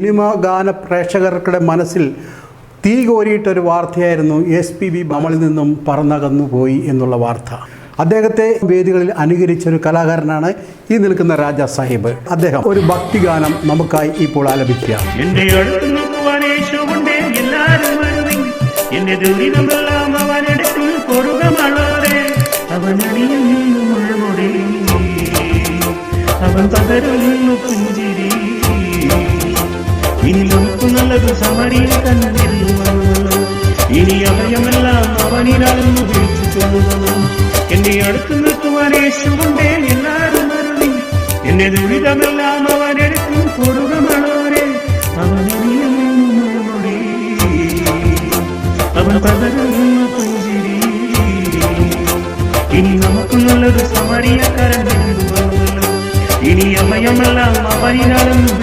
Cinema ഗാന പ്രേക്ഷകർക്കുടെ മനസ്സിൽ തീ കോരിയിട്ടൊരു വാർത്തയായിരുന്നു എസ് പി ബി നമ്മളിൽ നിന്നും പറന്നകന്നു പോയി എന്നുള്ള വാർത്ത. അദ്ദേഹത്തെ വേദികളിൽ അനുകരിച്ച ഒരു കലാകാരനാണ് ഈ നിൽക്കുന്ന രാജാ സാഹിബ്. അദ്ദേഹം ഒരു ഭക്തിഗാനം നമുക്കായി ഇപ്പോൾ ആലപിക്കുക എന്റെ ദൂരി നോക്കുവാൻ യേശുവുണ്ട് എല്ലാരും വരുവിൻ എന്റെ ദുരിതമെല്ലാം അവനെടുത്ത് കൊടുക മളോടെ സമരിയെ കണ്ടിരുന്നു ഇനി അഭയമെല്ലാം അവനിലാണെന്ന് വിളിച്ചു ചൊല്ലുന്നു എന്നെ അടുത്ത് നിൽക്കുവാൻ യേശുവുണ്ട് എല്ലാരും വരുവിൻ എന്നെ ദുരിതമെല്ലാം അവനെടുത്ത് കൊടുക മളോരെ അവൻ അവൻ പകരുന്നു പുഞ്ചിരി. ഇനി നമുക്ക് നല്ലത് സമരിയക്കാരൻ വരുന്നുവല്ലോ. ഇനി അമയമെല്ലാം അവനിലാണെന്ന്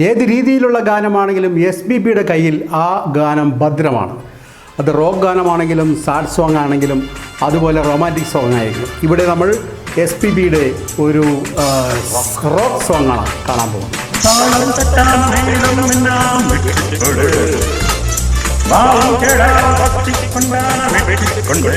ഏത് രീതിയിലുള്ള ഗാനമാണെങ്കിലും എസ് ബി ബിയുടെ കയ്യിൽ ആ ഗാനം ഭദ്രമാണ്. അത് റോക്ക് ഗാനമാണെങ്കിലും സാഡ് സോങ് ആണെങ്കിലും അതുപോലെ റൊമാന്റിക് സോങ് ആയിരിക്കും. ഇവിടെ നമ്മൾ എസ് പി ബിയുടെ ഒരു റോക്ക് സോങ് ആണ് കാണാൻ പോകുന്നത്. വെട്ടിക്കൊണ്ട്.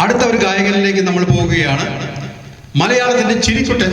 അടുത്ത ഒരു ഗായകനിലേക്ക് നമ്മൾ പോവുകയാണ്. മലയാളത്തിന്റെ ചിരിക്കുട്ടൻ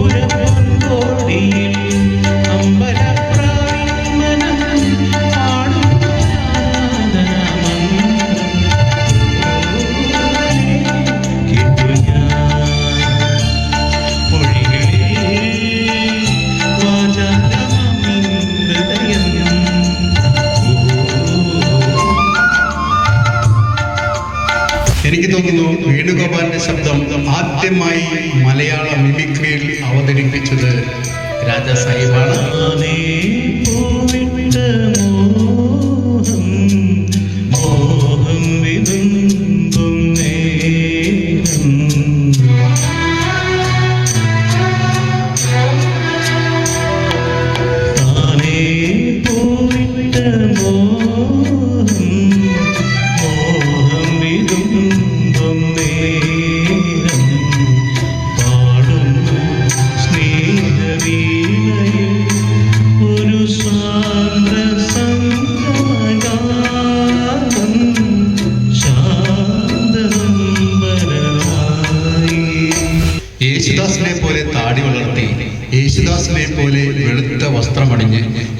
എനിക്ക് തോന്നുന്നു വേണുഗോപാലിന്റെ ശബ്ദം ആദ്യമായി മലയാള മിമിക്രിയിൽ അവതരിപ്പിച്ചത് രാജാ സാഹിബാണ്.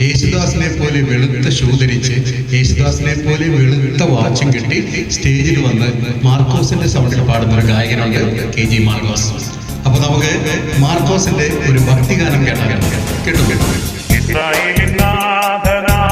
യേശുദാസിനെ പോലെ വെളുത്ത ഷൂ ധരിച്ച് യേശുദാസിനെ പോലെ വെളുത്ത വാച്ചും കിട്ടി സ്റ്റേജിൽ വന്ന് മാർക്കോസിന്റെ സൗണ്ടിൽ പാടുന്ന ഒരു ഗായകനുണ്ട് കെ ജി മാർക്കോസ്. അപ്പൊ നമുക്ക് മാർക്കോസിന്റെ ഒരു ഭക്തിഗാനം കേട്ടാ കേട്ടു. കേട്ടു നാഥനായി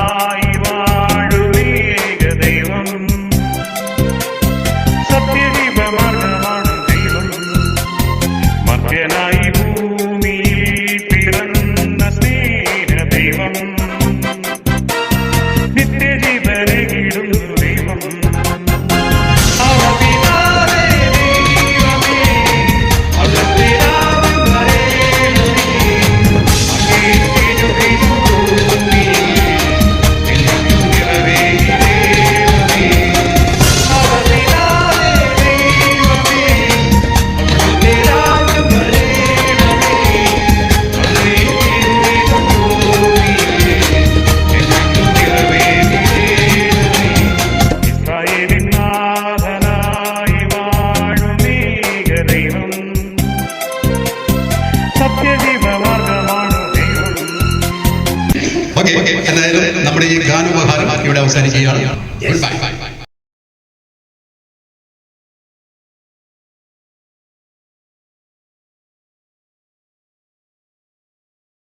ഓക്കെ എന്തായാലും നമ്മുടെ ഈ ഗാനോപഹാരം ഇവിടെ അവസാനിക്കുകയാണ്.